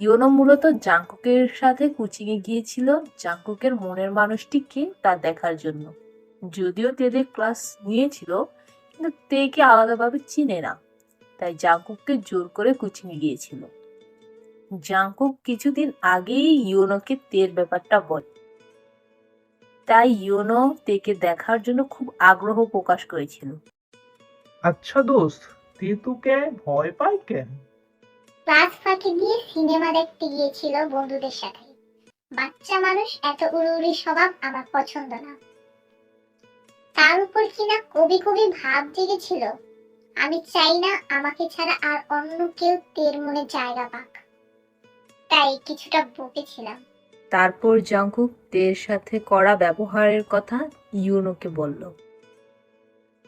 YONO মূলত জাংকুকের সাথে কোচিংয়ে গিয়েছিল। জাংকুকের মনের মানুষটি কে তা দেখার জন্য। যদিও তেদের ক্লাস নিয়েছিল, কিন্তু তেকে আলাদাভাবে চিনে না, তাই জাংকুককে জোর করে কোচিংয়ে গিয়েছিল। জাংকুক কিছুদিন আগেই ইয়োনোকে তের ব্যাপারটা বলে। তাই ইয়োনো তেকে দেখার জন্য খুব আগ্রহ প্রকাশ করেছিল। আচ্ছা দোস্ত তুই তোকে ভয় পাই কেন? ক্লাস ফাঁকি দিয়ে সিনেমা দেখতে গিয়েছিল বন্ধুদের সাথে। বাচ্চা মানুষ এত উড়ুউড়ি স্বভাব আমার পছন্দ না। তার উপর কিনা কবি কবি ভাব জেগেছিল আমি চাই না আমাকে ছাড়া আর অন্য কেউ তের মনে জায়গা পাক। তাই কিছুটা বকেছিলাম তারপর জাংকুক তের সাথে করা ব্যবহারের কথা ইউনোকে বলল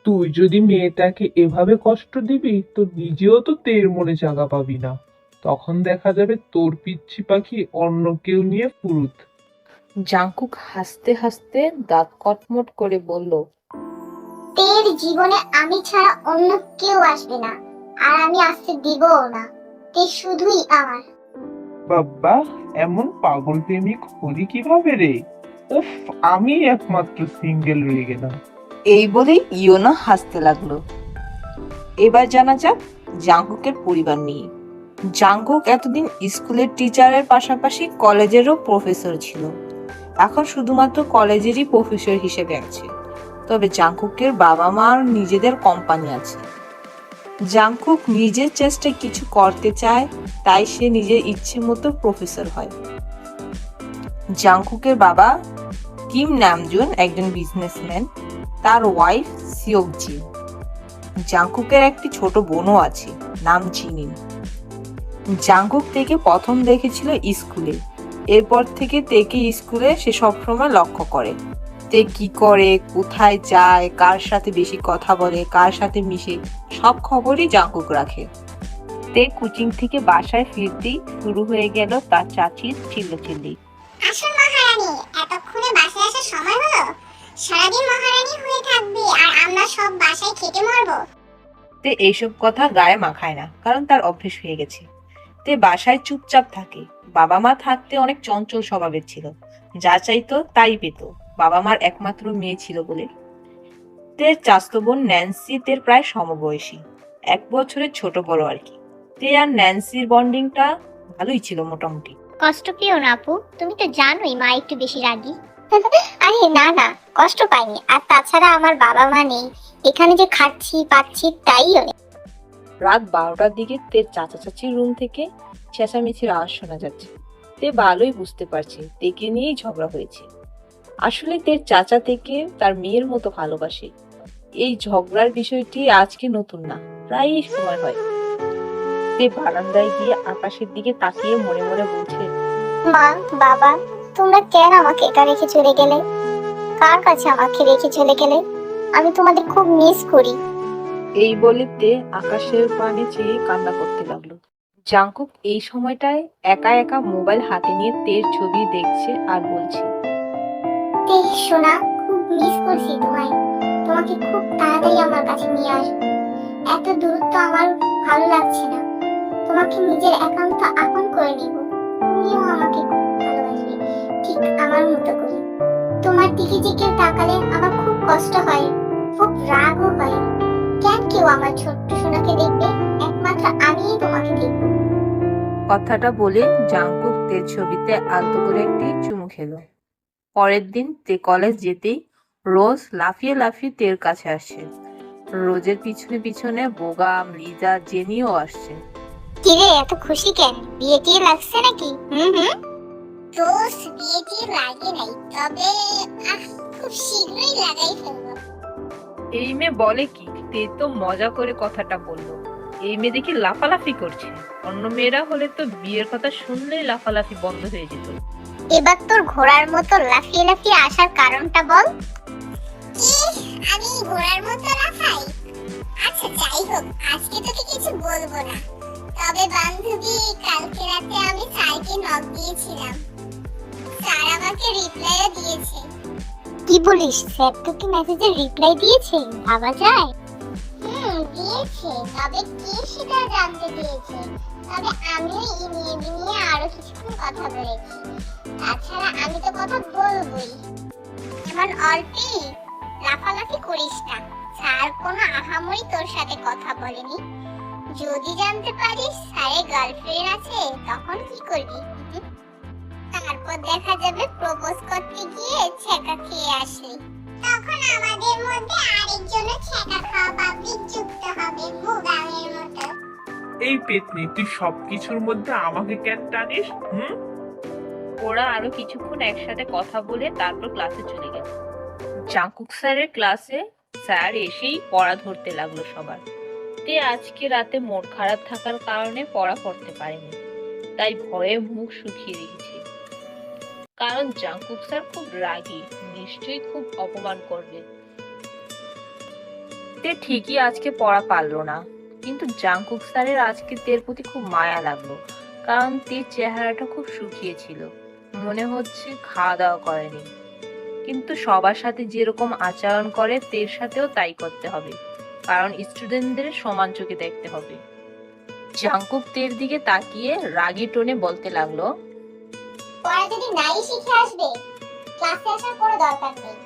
তুই যদি মেয়েটাকে এভাবে কষ্ট দিবি তো নিজেও তো তের মনে জায়গা পাবি না। তখন দেখা যাবে তোর পিচ্ছি পাখি অন্য কেউ নিয়ে ফুরুত। জাংকুক হাসতে হাসতে দাঁত কটমট করে বলল তের জীবনে আমি ছাড়া অন্য কেউ আসবে না আর আমি আসতে দিবও না। তে শুধুই আমার। বাবা এমন পাগল প্রেমিক হলি কীভাবে রে? উফ আমি একমাত্র সিঙ্গেল রয়ে গেলাম। এই বলে ইয়োনা হাসতে লাগল। এবার জানা যাক জাঙ্কুকের পরিবার নিয়ে। জাঙ্কুক এতদিন স্কুলের টিচারের পাশাপাশি কলেজেরও প্রফেসর ছিল। এখন শুধুমাত্র কলেজেরই প্রফেসর হিসেবে আছে। তবে জাঙ্কুকের বাবা মার নিজেদের কোম্পানি আছে। জাঙ্কুক নিজের চেষ্টায় কিছু করতে চায়, তাই সে নিজের ইচ্ছে মতো প্রফেসর হয়। জাঙ্কুকের বাবা কিম নামজুন একজন বিজনেসম্যান তার ওয়াইফ সিওকজি জাংকুকের একটি ছোট বোনও আছে, নাম জিনিন। জাংকুক থেকে প্রথম দেখেছিল স্কুলে। এরপর থেকে তেকে স্কুলে সে সবসময় লক্ষ্য করে। তে কি করে কোথায় যায় কার সাথে বেশি কথা বলে কার সাথে মিশে সব খবরই জাংকুক রাখে। তে কোচিং থেকে বাসায় ফিরতেই শুরু হয়ে গেল তার চাচির চিল্লাচিল্লি। আসল মহারানী এতক্ষণে বাসায় আসার সময় হলো? সারাদিন মহারানী হয়ে থাকবে আর আমরা সব বাসায় খেটে মরবো। তে এইসব কথা গায়ে মাখায় না কারণ তার অভ্যেস হয়ে গেছে। তে বাসায় চুপচাপ থাকে। বাবা মা থাকতে অনেক চঞ্চল স্বভাবের ছিল। যা চাইতো তাই পেত। বাবা মার একমাত্র মেয়ে ছিল বলে। তের চাস্তো বোন ন্যান্সি তের প্রায় সমবয়সী। এক বছরের ছোট বড় আর কি। তে আর ন্যান্সির বন্ডিংটা ভালোই ছিল মোটামুটি। কষ্ট পেও না আপু। তুমি তো জানোই মা একটু বেশি রাগী। আরে না না, কষ্ট পাইনি। আর তাছাড়া আমার বাবা মা নেই। এখানে যে খাচ্ছি, পাচ্ছি, তাই অনেক রাত বারোটার দিকে তে চাচা চাচির রুম থেকে চেঁচামেচির আওয়াজ শোনা যাচ্ছে। তে ভালোই বুঝতে পারছে, তেকে নিয়েই ঝগড়া হয়েছে। আসলে তের চাচা থেকে তার মেয়ের মতো ভালোবাসে। এই ঝগড়ার বিষয়টি আজকে নতুন না, প্রায়ই সময় হয়। তে বারান্দায় গিয়ে আকাশের দিকে তাকিয়ে মনে মনে বলছে, মা, বাবা, তোমরা কেন আমাকে একা রেখে চলে গেলে? কার কাছে আমাকে রেখে চলে গেলে? আমি তোমাদের খুব মিস করি। এই বলে তে আকাশের পানে চেয়ে কান্না করতে লাগল। জাংকুক এই সময়টায় একা একা মোবাইল হাতে নিয়ে তের ছবি দেখছে আর বলছে সোনা, খুব মিস করছি তোমায়। তোমাকে খুব তাড়াতাড়ি আমার কাছে নিয়ে আসব এত দূরত্ব আমার ভালো লাগছে না। তোমাকে নিজের একান্ত আপন করে নিব। তুমিও আমাকে ঠিক আমার মতো করে। তোমার দিকে যে তাকালে আমার খুব কষ্ট হয়, খুব রাগও হয়। কেন কেউ আমার ছোট্ট সোনাকে দেখবে? একমাত্র আমিই তোমাকে দেখব। কথাটা বলে জাংকুক তের ছবিতে আলতো করে একটি চুমু খেলো। পরের দিন তে কলেজ যেতেই রোজ লাফিয়ে লাফিয়ে তের কাছে আসে। রোজের পিছনে পিছনে বোগাম মৃদা জেনিও আসছে। কিরে এত খুশি কেন? বিয়ে টিয়ে লাগছে নাকি? হুম হুম। বিয়ে টিয়ে লাগে নাই তবে আহ, খুব শীঘ্রই লাগাই ফেলব। এই মেয়ে বলে কি? তে তো মজা করে কথাটা বলল। এই মেয়ে দেখি লাফালাফি করছে। অন্য মেয়েরা হলে তো বিয়ের কথা শুনলেই লাফালাফি বন্ধ হয়ে যেত। এবার তোর ঘোড়ার মতো লাফিয়ে লাফিয়ে আসার কারণটা বল। আমি ঘোড়ার মতো লাফাই? আচ্ছা যাই হোক আজকে তোকে কিছু বলব না। তবে বান্ধবী কালকে রাতে আমি স্যারকে নক দিয়েছিলাম। স্যার আমাকে রিপ্লাইও দিয়েছে। কি বলিস? স্যার তোকে মেসেজের রিপ্লাই দিয়েছে? ভাবা যায়? দিয়েছে, তবে কে সেটা জানতে চেয়েছে তবে আমিও ইনিয়ে বিনিয়ে আরও কিছুক্ষণ কথা বলেছি। তাছাড়া আমি তো কথা বলবোই। এমন অল্পই লাফালাফি করিস না। স্যার, কোনো আহামরি তোর সাথে কথা বলেনি। যদি জানতে পারিস স্যারের গার্লফ্রেন্ড আছে, তখন কি করবি? তারপর দেখা যাবে প্রপোজ করতে গিয়ে ছেঁকা খেয়ে আসলি। তখন আমাদের মধ্যে আরেকজনের ছেঁকা খাওয়া পাবলিক যুক্ত হবে মতো। এই পেতনি তুই সবকিছুর মধ্যে আমাকে কেন টানিস হুম? ওরা আরও কিছুক্ষণ একসাথে কথা বলে তারপর ক্লাসে চলে গেল। জাঙ্কুক স্যারের ক্লাসে স্যার এসেই পড়া ধরতে লাগল সবার। তে আজকে রাতে মন খারাপ থাকার কারণে পড়া করতে পারেনি। তাই ভয়ে মুখ শুকিয়ে রেখেছে। কারণ জাঙ্কুক স্যার খুব রাগী, নিশ্চয়ই খুব অপমান করবে। তে ঠিকই আজকে পড়া পারল না, কিন্তু জাঙ্কুক স্যারের আজকে তের প্রতি খুব মায়া লাগল, কারণ তের চেহারাটা খুব শুকিয়ে ছিল, মনে হচ্ছে খাওয়া দাওয়া করেনি। কিন্তু সবার সাথে যেরকম আচরণ করে, তের সাথেও তাই করতে হবে, কারণ স্টুডেন্টদের সমান চোখে দেখতে হবে। জাঙ্কুক তের দিকে তাকিয়ে রাগী টোনে বলতে লাগল পড়া যদি নাই শিখে আসবে ক্লাসে আসার কোনো দরকার নেই।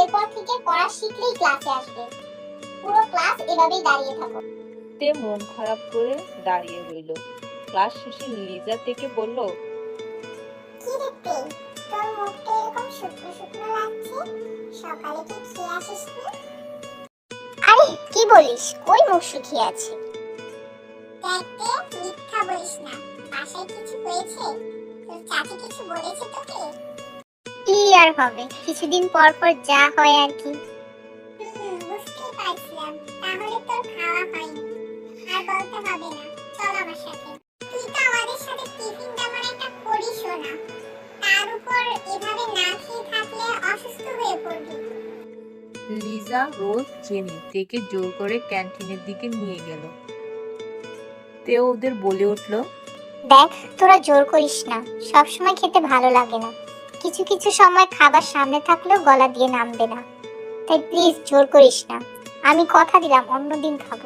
এরপর থেকে পড়া শিখলেই ক্লাসে আসবে। পুরো ক্লাস এভাবেই দাঁড়িয়ে থাকো। তে মন খারাপ করে দাঁড়িয়ে রইল। ক্লাস শেষে লিজা থেকে বলল কি দেখতে তোর মুখটা এরকম শুকনো শুকনো লাগছে? সকালে কি খেয়ে আসিস আরে কি বলিস? কই মুখ শুকিয়ে আছে? দেখতে মিথ্যা বলিস না। বাসায় কিছু হয়েছে? চাচি কিছু বলেছে তোকে? কি আর হবে? কিছুদিন পর পর যা হয় আর কি। বুঝতেই পারছিলাম। তাহলে তোর খাওয়া হয়নি। আর বলতে হবে না। চল আমার সাথে। তুই তো আমাদের সাথে টিফিন তেমন একটা করিসও না। তার উপর এভাবে না খেয়ে থাকলে অসুস্থ হয়ে পড়বি। লিজা রোজ জেনি তেকে জোর করে ক্যান্টিনের দিকে নিয়ে গেল। তে ওদের বলে উঠল দেখ তোরা জোর করিস না। সব সময় খেতে ভালো লাগে না। কিছু কিছু সময় খাবার সামনে থাকলেও গলা দিয়ে নামবে না। তাই প্লিজ জোর করিস না। আমি কথা দিলাম অন্যদিন খাব।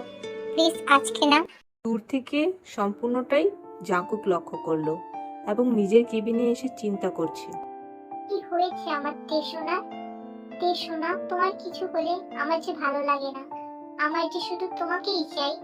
প্লিজ আজকে না। দূর থেকে সম্পূর্ণটাই জাঁকুক লক্ষ্য করল এবং নিজের কেবিনে এসে চিন্তা করছে। কি হয়েছে আমার তেসোনা? তেসোনা তোমার কিছু হলে আমার যে ভালো লাগে না। আমার যে শুধু তোমাকেই চাই।